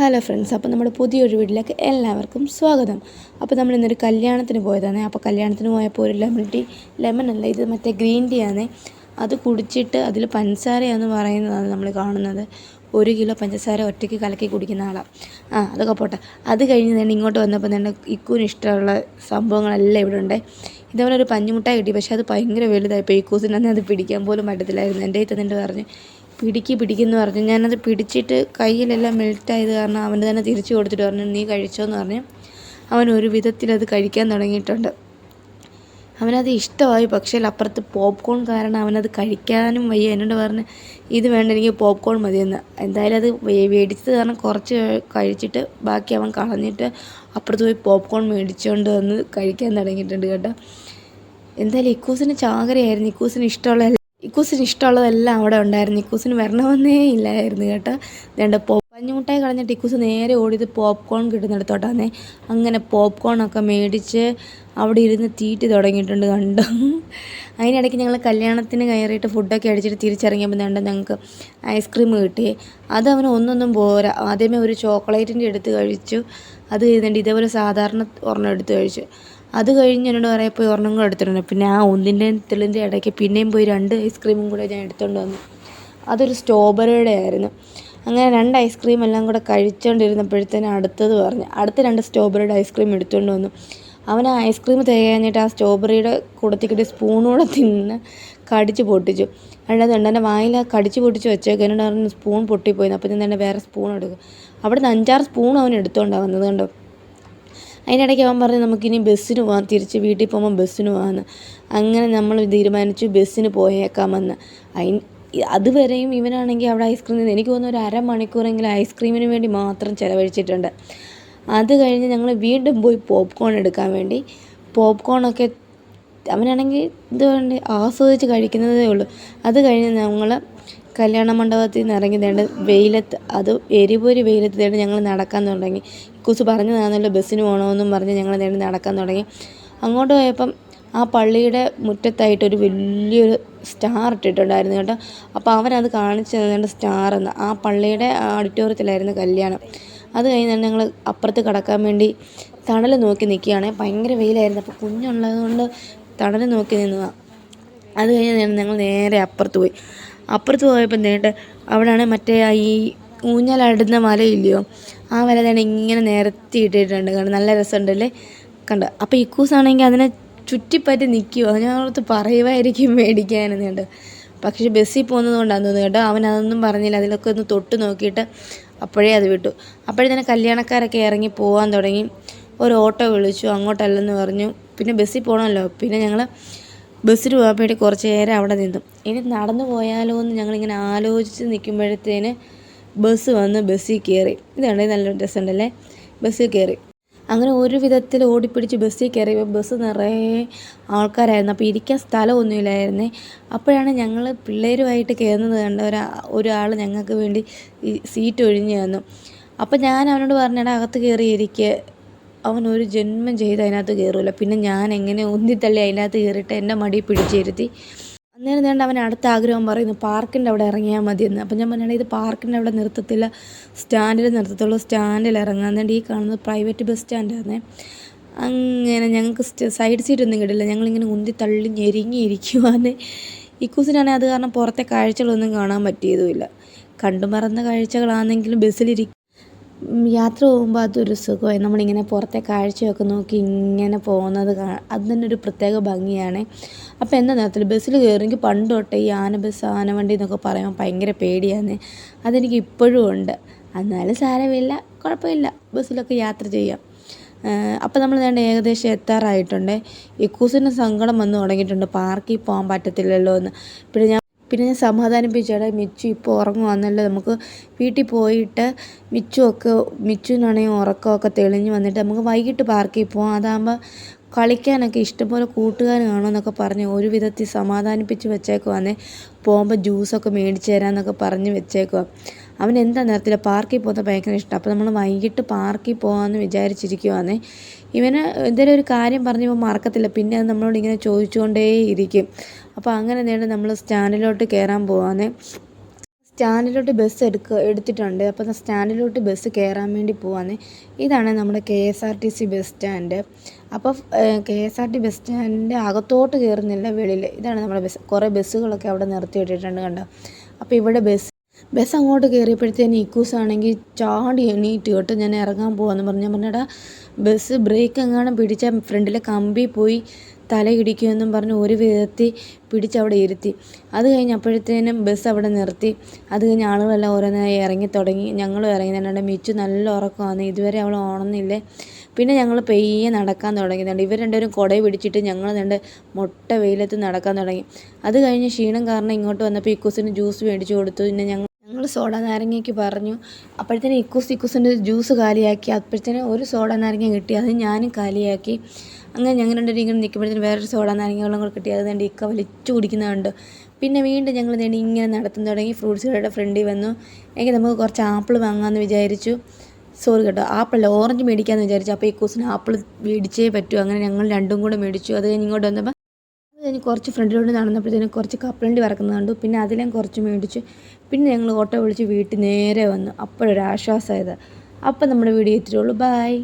Hello friends അപ്പോൾ നമ്മുടെ പുതിയൊരു വീട്ടിലേക്ക് എല്ലാവർക്കും സ്വാഗതം. അപ്പോൾ നമ്മൾ ഇന്നൊരു കല്യാണത്തിന് പോയതാണ്. അപ്പോൾ കല്യാണത്തിന് പോയപ്പോൾ ഒരു ലെമൺ ടീ ലെമൺ അല്ല ഇത് മറ്റേ ഗ്രീൻ ടീ ആണ്. അത് കുടിച്ചിട്ട് അതിൽ പഞ്ചസാരയെന്ന് പറയുന്നതാണ് നമ്മൾ കാണുന്നത്. ഒരു കിലോ പഞ്ചസാര ഒറ്റയ്ക്ക് കലക്കി കുടിക്കുന്ന ആളാണ് ആ അതൊക്കെ പോട്ടെ. അത് കഴിഞ്ഞ് തന്നെ ഇങ്ങോട്ട് വന്നപ്പോൾ തന്നെ ഇക്കൂന് ഇഷ്ടമുള്ള സംഭവങ്ങളെല്ലാം ഇവിടെ ഉണ്ട്. ഇതേപോലെ ഒരു പഞ്ഞുമുട്ടായി കിട്ടി. പക്ഷേ അത് ഭയങ്കര വലുതായിപ്പോൾ ഇക്കൂസിന് തന്നെ അത് പിടിക്കാൻ പോലും പറ്റത്തില്ലായിരുന്നു. എന്റെ തന്നെ പറഞ്ഞു പറഞ്ഞ് പിടിക്ക് പിടിക്കെന്ന് പറഞ്ഞു. ഞാനത് പിടിച്ചിട്ട് കയ്യിലെല്ലാം മെൽറ്റായത് കാരണം അവന് തന്നെ തിരിച്ചു കൊടുത്തിട്ട് പറഞ്ഞു നീ കഴിച്ചോന്ന് പറഞ്ഞു. അവൻ ഒരു വിധത്തിൽ അത് കഴിക്കാൻ തുടങ്ങിയിട്ടുണ്ട്. അവനത് ഇഷ്ടമായി. പക്ഷേ അപ്പുറത്ത് പോപ്കോൺ കാരണം അവനത് കഴിക്കാനും വയ്യ. എന്നോട് പറഞ്ഞ് ഇത് വേണ്ട എനിക്ക് പോപ്കോൺ മതിയെന്ന്. എന്തായാലും അത് മേടിച്ചത് കാരണം കുറച്ച് കഴിച്ചിട്ട് ബാക്കി അവൻ കളഞ്ഞിട്ട് അപ്പുറത്ത് പോയി പോപ്കോൺ മേടിച്ചുകൊണ്ട് വന്ന് കഴിക്കാൻ തുടങ്ങിയിട്ടുണ്ട് കേട്ടോ. എന്തായാലും ഇക്കൂസിന് ചാകരയായിരുന്നു. ഇക്കൂസിന് ഇഷ്ടമുള്ള ഇക്കൂസിന് ഇഷ്ടമുള്ളതെല്ലാം അവിടെ ഉണ്ടായിരുന്നു. ഇക്കൂസിന് വരണമെന്നേ ഇല്ലായിരുന്നു കേട്ടോ. വേണ്ട പോ പഞ്ഞുമുട്ടായി കളഞ്ഞിട്ട് ഇക്കൂസ് നേരെ ഓടിയത് പോപ്കോൺ കിട്ടുന്നിടത്തോട്ടാന്നേ. അങ്ങനെ പോപ്കോൺ ഒക്കെ മേടിച്ച് അവിടെ ഇരുന്ന് തീറ്റ് തുടങ്ങിയിട്ടുണ്ട് കണ്ടു. അതിനിടയ്ക്ക് ഞങ്ങൾ കല്യാണത്തിന് കയറിയിട്ട് ഫുഡൊക്കെ അടിച്ചിട്ട് തിരിച്ചിറങ്ങിയപ്പോൾ വേണ്ട ഞങ്ങൾക്ക് ഐസ്ക്രീം കിട്ടി. അത് അവന് ഒന്നൊന്നും പോരാ. ആദ്യമേ ഒരു ചോക്ലേറ്റിന്റെ എടുത്ത് കഴിച്ചു. അത് കഴിഞ്ഞിട്ട് ഇതേപോലെ സാധാരണ ഒരെണ്ണം എടുത്ത് കഴിച്ചു. അത് കഴിഞ്ഞ് എന്നോട് പറയാൻ പോയി ഒരെണ്ണം കൂടെ എടുത്തിട്ടുണ്ട് പിന്നെ ആ ഒന്നിന്റെയും തെളിന്റെ ഇടയ്ക്ക് പിന്നെയും പോയി രണ്ട് ഐസ്ക്രീമും കൂടെ ഞാൻ എടുത്തുകൊണ്ട് വന്നു. അതൊരു സ്ട്രോബെറിയുടെ ആയിരുന്നു. അങ്ങനെ രണ്ട് ഐസ്ക്രീം എല്ലാം കൂടെ കഴിച്ചുകൊണ്ടിരുന്നപ്പോഴത്തേന് അടുത്തത് പറഞ്ഞു. അടുത്ത രണ്ട് സ്ട്രോബെറിയുടെ ഐസ്ക്രീം എടുത്തുകൊണ്ട് വന്നു. അവൻ ആ ഐസ്ക്രീം തികഞ്ഞിട്ട് ആ സ്ട്രോബെറിയുടെ കൂടത്തിക്കിട്ട് സ്പൂണൂടെ തിന്ന് കടിച്ച് പൊട്ടിച്ചു. രണ്ടാമത് എന്റെ വായിൽ കടിച്ച് പൊട്ടിച്ച് വെച്ചേക്ക്. എന്നോട് സ്പൂൺ പൊട്ടിപ്പോയി. അപ്പോൾ ഞാൻ തന്നെ വേറെ സ്പൂൺ എടുക്കും. അവിടെ നിന്ന് അഞ്ചാറ് സ്പൂൺ അവൻ എടുത്തുകൊണ്ടാണ് വന്നത് കണ്ടോ? അതിനിടയ്ക്ക് അവൻ പറഞ്ഞു നമുക്കിനി ബസ്സിന് പോകാം തിരിച്ച് വീട്ടിൽ പോകുമ്പോൾ ബസ്സിന് പോകാമെന്ന് അങ്ങനെ നമ്മൾ തീരുമാനിച്ചു ബസ്സിന് പോയേക്കാമെന്ന്. അതിന് അതുവരെയും ഇവനാണെങ്കിൽ അവിടെ ഐസ്ക്രീം എനിക്ക് തോന്നുന്നു ഒരു അരമണിക്കൂറെങ്കിലും ഐസ്ക്രീമിന് വേണ്ടി മാത്രം ചിലവഴിച്ചിട്ടുണ്ട്. അത് കഴിഞ്ഞ് ഞങ്ങൾ വീണ്ടും പോയി പോപ്കോൺ എടുക്കാൻ വേണ്ടി. പോപ്കോണൊക്കെ അവനാണെങ്കിൽ ഇത് വേണ്ട ആസ്വദിച്ച് കഴിക്കുന്നതേ ഉള്ളൂ. അത് കഴിഞ്ഞ് ഞങ്ങൾ കല്യാണ മണ്ഡപത്തിൽ നിന്ന് ഇറങ്ങി തേണ്ട വെയിലത്ത് അത് എരിപൊരി വെയിലത്ത് തേണ്ട് ഞങ്ങൾ നടക്കാൻ തുടങ്ങി. കുസ് പറഞ്ഞതാണല്ലോ ബസ്സിന് പോകണമെന്നും പറഞ്ഞ് ഞങ്ങൾ നേരിട്ട് നടക്കാൻ തുടങ്ങി. അങ്ങോട്ട് പോയപ്പം ആ പള്ളിയുടെ മുറ്റത്തായിട്ട് ഒരു വലിയൊരു സ്റ്റാർ ഇട്ടിട്ടുണ്ടായിരുന്നു കേട്ടോ. അപ്പോൾ അവനത് കാണിച്ചു തന്നിട്ട് സ്റ്റാർ എന്ന്. ആ പള്ളിയുടെ ഓഡിറ്റോറിയത്തിലായിരുന്നു കല്യാണം. അത് കഴിഞ്ഞ് തന്നെ ഞങ്ങൾ അപ്പുറത്ത് കടക്കാൻ വേണ്ടി തണൽ നോക്കി നിൽക്കുകയാണ്. ഭയങ്കര വെയിലായിരുന്നു. അപ്പോൾ കുഞ്ഞുള്ളത് കൊണ്ട് തണൽ നോക്കി നിന്നതാണ് അത് കഴിഞ്ഞ് ഞങ്ങൾ നേരെ അപ്പുറത്ത് പോയി. അപ്പുറത്ത് പോയപ്പോൾ നേട്ട് അവിടെയാണ് മറ്റേ ഈ ഊഞ്ഞാലാടുന്ന മലയില്ലയോ? ആ മല തന്നെ ഇങ്ങനെ നിരത്തി ഇട്ടിട്ടുണ്ട്. കണ്ട്? നല്ല രസമുണ്ടല്ലേ? കണ്ട്? അപ്പോൾ ഇക്കൂസാണെങ്കിൽ അതിനെ ചുറ്റിപ്പറ്റി നിൽക്കുമോ ഞാനോർത്ത് പറയുമായിരിക്കും മേടിക്കാനെന്ന് കണ്ട്? പക്ഷേ ബസ്സിൽ പോകുന്നത് കൊണ്ടാന്ന് തോന്നുന്നു കേട്ടോ. അവൻ അതൊന്നും പറഞ്ഞില്ല. അതിലൊക്കെ ഒന്ന് തൊട്ട് നോക്കിയിട്ട് അപ്പോഴേ അത് വിട്ടു. അപ്പോഴേ തന്നെ കല്യാണക്കാരൊക്കെ ഇറങ്ങി പോകാൻ തുടങ്ങി. ഒരു ഓട്ടോ വിളിച്ചു. അങ്ങോട്ടല്ലെന്ന് പറഞ്ഞു. പിന്നെ ബസ്സിൽ പോകണമല്ലോ പിന്നെ ഞങ്ങൾ ബസ്സിൽ പോകാൻ വേണ്ടി കുറച്ച് നേരം അവിടെ നിന്നു. ഇനി നടന്നു പോയാലോ എന്ന് ഞങ്ങളിങ്ങനെ ആലോചിച്ച് നിൽക്കുമ്പോഴത്തേന് ബസ് വന്ന് ബസ്സിൽ കയറി. ഇതാണ് നല്ല രസമുണ്ടല്ലേ? ബസ്സിൽ കയറി. അങ്ങനെ ഒരു വിധത്തിൽ ഓടിപ്പിടിച്ച് ബസ്സിൽ കയറിയപ്പോൾ ബസ് നിറയെ ആൾക്കാരായിരുന്നു. അപ്പോൾ ഇരിക്കാൻ സ്ഥലമൊന്നുമില്ലായിരുന്നേ. അപ്പോഴാണ് ഞങ്ങൾ പിള്ളേരുമായിട്ട് കയറുന്നത് കണ്ട ഒരാ ഒരാൾ ഞങ്ങൾക്ക് വേണ്ടി സീറ്റ് ഒഴിഞ്ഞു തന്നു. അപ്പോൾ ഞാൻ അവനോട് പറഞ്ഞടാ അകത്ത് കയറി ഇരിക്കുക അവൻ ഒരു ജന്മം ചെയ്ത് അതിനകത്ത് കയറില്ല പിന്നെ ഞാൻ എങ്ങനെ ഉന്തിത്തള്ളി അതിനകത്ത് കയറിയിട്ട് എന്റെ മടി പിടിച്ചിരുത്തി അന്നേരം വേണ്ട അവൻ അടുത്ത ആഗ്രഹം പറയുന്നു പാർക്കിന്റെ അവിടെ ഇറങ്ങിയാൽ മതിയെന്ന്. അപ്പം ഞാൻ പറഞ്ഞാൽ ഇത് പാർക്കിന്റെ അവിടെ നിർത്തത്തില്ല സ്റ്റാൻഡിൽ നിർത്തത്തുള്ളൂ സ്റ്റാൻഡിൽ ഇറങ്ങാൻ എന്നിട്ട് ഈ കാണുന്നത് പ്രൈവറ്റ് ബസ് സ്റ്റാൻഡായിരുന്നേ അങ്ങനെ ഞങ്ങൾക്ക് സൈഡ് സീറ്റ് ഒന്നും കിട്ടില്ല. ഞങ്ങളിങ്ങനെ ഉന്തി തള്ളി ഞെരിങ്ങിയിരിക്കുവാന്ന്. ഇക്കൂസിനാണെങ്കിൽ അത് കാരണം പുറത്തെ കാഴ്ചകളൊന്നും കാണാൻ പറ്റിയതുമില്ല. കണ്ടു മറന്ന കാഴ്ചകളാണെങ്കിലും ബസ്സിലിരിക്കും യാത്ര പോകുമ്പോൾ അതൊരു സുഖമായി. നമ്മളിങ്ങനെ പുറത്തെ കാഴ്ചയൊക്കെ നോക്കി ഇങ്ങനെ പോകുന്നത് അത് തന്നെ ഒരു പ്രത്യേക ഭംഗിയാണ്. അപ്പോൾ എന്താ നേരത്തിൽ ബസ്സിൽ കയറിയെങ്കിൽ പണ്ട് തൊട്ടേ ഈ ആന ബസ് ആന വണ്ടി എന്നൊക്കെ പറയുമ്പോൾ ഭയങ്കര പേടിയാണ്. അതെനിക്ക് ഇപ്പോഴും ഉണ്ട്. എന്നാലും സാരമില്ല കുഴപ്പമില്ല. ബസ്സിലൊക്കെ യാത്ര ചെയ്യാം. അപ്പോൾ നമ്മൾ വേണ്ട ഏകദേശം എത്താറായിട്ടുണ്ട്. ഇക്കൂസിന് സങ്കടം വന്നു തുടങ്ങിയിട്ടുണ്ട്. പാർക്കിൽ പോകാൻ പറ്റത്തില്ലല്ലോ എന്ന് പിന്നെ ഞാൻ പിന്നെ ഞാൻ സമാധാനിപ്പിച്ചേടാ മിച്ചു ഇപ്പോൾ ഉറങ്ങുവാന്നല്ലോ നമുക്ക് വീട്ടിൽ പോയിട്ട് മിച്ചുമൊക്കെ മിച്ചുവിനാണെങ്കിൽ ഉറക്കമൊക്കെ തെളിഞ്ഞ് വന്നിട്ട് നമുക്ക് വൈകിട്ട് പാർക്കിൽ പോകാം അതാകുമ്പോൾ കളിക്കാനൊക്കെ ഇഷ്ടംപോലെ കൂട്ടുകാർ കാണുമെന്നൊക്കെ പറഞ്ഞ് ഒരു വിധത്തിൽ സമാധാനിപ്പിച്ച് വെച്ചേക്കുവാന്നേ. പോകുമ്പോൾ ജ്യൂസൊക്കെ മേടിച്ച് തരാമെന്നൊക്കെ പറഞ്ഞ് വെച്ചേക്കുവാ. അവൻ എന്താ നേരത്തില്ല പാർക്കിൽ പോകുന്നത് ഭയങ്കര ഇഷ്ടം. അപ്പോൾ നമ്മൾ വൈകിട്ട് പാർക്കിൽ പോകാമെന്ന് വിചാരിച്ചിരിക്കുവാന്നേ. ഇവന് എന്തെങ്കിലും ഒരു കാര്യം പറഞ്ഞപ്പോൾ മറക്കത്തില്ല. പിന്നെ അത് നമ്മളോട് ഇങ്ങനെ ചോദിച്ചുകൊണ്ടേ ഇരിക്കും അപ്പോൾ അങ്ങനെ നേരം നമ്മൾ സ്റ്റാൻഡിലോട്ട് കയറാൻ പോവാന്നേ. സ്റ്റാൻഡിലോട്ട് ബസ് എടുക്കുക എടുത്തിട്ടുണ്ട്. അപ്പോൾ സ്റ്റാൻഡിലോട്ട് ബസ് കയറാൻ വേണ്ടി പോവാണ് ഇതാണ് നമ്മുടെ K S R T C bus stand. അപ്പോൾ K S R T bus സ്റ്റാൻഡിന്റെ അകത്തോട്ട് കയറുന്നില്ല വെളിയിൽ ഇതാണ് നമ്മുടെ ബസ്. കുറേ ബസ്സുകളൊക്കെ അവിടെ നിർത്തി ഇട്ടിട്ടുണ്ട് കണ്ടോ? അപ്പോൾ ഇവിടെ ബസ് ബസ് അങ്ങോട്ട് കയറിയപ്പോഴത്തേന് ഇക്കൂസ് ആണെങ്കിൽ ചാടി എണീറ്റ് കേട്ടോ ഞാൻ ഇറങ്ങാൻ പോവാന്ന് പറഞ്ഞു. ഞാൻ പറഞ്ഞടാ ബസ് ബ്രേക്ക് എങ്ങാനും പിടിച്ച ഫ്രണ്ടിലെ കമ്പി പോയി തലയിടിക്കുമെന്നും പറഞ്ഞ് ഒരു വിധത്തിൽ പിടിച്ചവിടെ ഇരുത്തി. അത് കഴിഞ്ഞപ്പോഴത്തേനും ബസ് അവിടെ നിർത്തി. അത് കഴിഞ്ഞ് ആളുകളെല്ലാം ഓരോന്നായി ഇറങ്ങി തുടങ്ങി. ഞങ്ങളും ഇറങ്ങി. തന്നെ മിച്ചു നല്ല ഉറക്കമാണ്. ഇതുവരെ അവൾ ഉണർന്നില്ലേ? പിന്നെ ഞങ്ങൾ പെയ്യെ നടക്കാൻ തുടങ്ങിയതുണ്ട് ഇവർ രണ്ടുപേരും കുട പിടിച്ചിട്ട് ഞങ്ങൾ രണ്ട് മുട്ട വെയിലത്ത് നടക്കാൻ തുടങ്ങി. അത് കഴിഞ്ഞ് ക്ഷീണം കാരണം ഇങ്ങോട്ട് വന്നപ്പോൾ ഇക്കൂസിന് ജ്യൂസ് മേടിച്ചു കൊടുത്തു. പിന്നെ ഞങ്ങൾ സോഡ നാരങ്ങയ്ക്ക് പറഞ്ഞു. അപ്പോഴത്തേന് ഇക്കൂസ് ഇക്കൂസിന്റെ ജ്യൂസ് കാലിയാക്കി. അപ്പോഴത്തേന് ഒരു സോഡ നാരങ്ങ കിട്ടി. അത് ഞാനും കാലിയാക്കി. അങ്ങനെ ഞങ്ങൾ രണ്ടുപേരും ഇങ്ങനെ നിൽക്കുമ്പോഴത്തേന് വേറൊരു സോഡ നാരങ്ങകളും കൂടെ കിട്ടി. അത് തന്നെ ഇക്ക വലിച്ചു കുടിക്കുന്നതുണ്ട് പിന്നെ വീണ്ടും ഞങ്ങൾ തന്നെ ഇങ്ങനെ നടത്തുന്ന തുടങ്ങി. ഫ്രൂട്ട്സ് കടയുടെ ഫ്രണ്ടിൽ വന്നു. എങ്കിൽ നമുക്ക് കുറച്ച് ആപ്പിൾ വാങ്ങാമെന്ന് വിചാരിച്ചു. സോറി കേട്ടോ. ആപ്പിൾ ഓറഞ്ച് മേടിക്കാമെന്ന് വിചാരിച്ചു. അപ്പോൾ ഇക്കൂസിന് ആപ്പിൾ മേടിച്ചേ പറ്റൂ. അങ്ങനെ ഞങ്ങൾ രണ്ടും കൂടെ മേടിച്ചു. അത് കഴിഞ്ഞ് ഇങ്ങോട്ട് വന്നപ്പോൾ കഴിഞ്ഞ് കുറച്ച് ഫ്രണ്ടിലോട്ട് നടന്നപ്പോഴത്തേനും കുറച്ച് കപ്പലണ്ടി വറക്കുന്നത് കണ്ടു. പിന്നെ അതിലേം കുറച്ച് മേടിച്ചു പിന്നെ ഞങ്ങൾ ഓട്ടോ വിളിച്ച് വീട്ടിൽ നേരെ വന്നു. അപ്പോഴൊരു ആശ്വാസമായത് അപ്പം നമ്മുടെ വീഡിയോ ഇത്രയേ ഉള്ളൂ. ബായ്